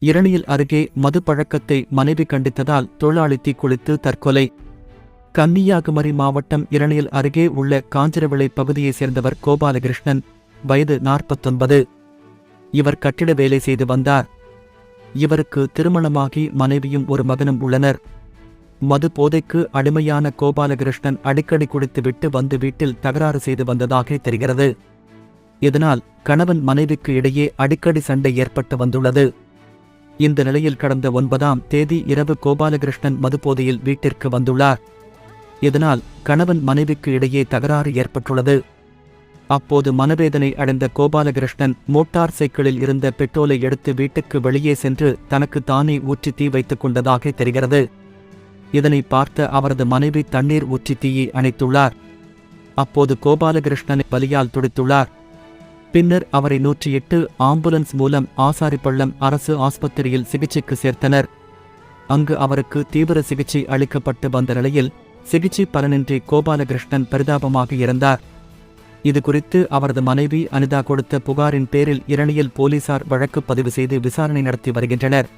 இரணியல் அருகே மது பழக்கத்தை மனைவி கண்டித்ததால் தொழிலாளி தீக்குளித்து தற்கொலை. கன்னியாகுமரி மாவட்டம் இரணியல் அருகே உள்ள காஞ்சிரவிளை பகுதியைச் சேர்ந்தவர் கோபாலகிருஷ்ணன் வயது நாற்பத்தொன்பது. இவர் கட்டிட வேலை செய்து வந்தார். இவருக்கு திருமணமாகி மனைவியும் ஒரு மகனும் உள்ளனர். மது போதைக்கு அடிமையான கோபாலகிருஷ்ணன் அடிக்கடி குடித்துவிட்டு வந்து வீட்டில் தகராறு செய்து வந்ததாக தெரிகிறது. இதனால் கணவன் மனைவிக்கு இடையே அடிக்கடி சண்டை ஏற்பட்டு வந்துள்ளது. இந்த நிலையில் கடந்த ஒன்பதாம் தேதி இரவு கோபாலகிருஷ்ணன் மதுபோதையில் வீட்டிற்கு வந்துள்ளார். இதனால் கணவன் மனைவிக்கு இடையே தகராறு ஏற்பட்டுள்ளது. அப்போது மனவேதனை அடைந்த கோபாலகிருஷ்ணன் மோட்டார் சைக்கிளில் இருந்த பெட்ரோலை எடுத்து வீட்டுக்கு வெளியே சென்று தனக்கு தானே ஊற்றி தீ வைத்துக் கொண்டதாக தெரிகிறது. இதனை பார்த்த அவரது மனைவி தண்ணீர் ஊற்றி தீயை அணைத்துள்ளார். அப்போது கோபாலகிருஷ்ணனை பலியால் துடித்துள்ளார். பின்னர் அவரை நூற்றி எட்டு ஆம்புலன்ஸ் மூலம் ஆசாரிப்பள்ளம் அரசு ஆஸ்பத்திரியில் சிகிச்சைக்கு சேர்த்தனர். அங்கு அவருக்கு தீவிர சிகிச்சை அளிக்கப்பட்டு வந்த நிலையில் சிகிச்சை பலனின்றி கோபாலகிருஷ்ணன் பரிதாபமாக இறந்தார். இது குறித்து அவரது மனைவி அனிதா கொடுத்த புகாரின் பேரில் இரணியல் போலீசார் வழக்கு பதிவு செய்து விசாரணை நடத்தி வருகின்றனர்.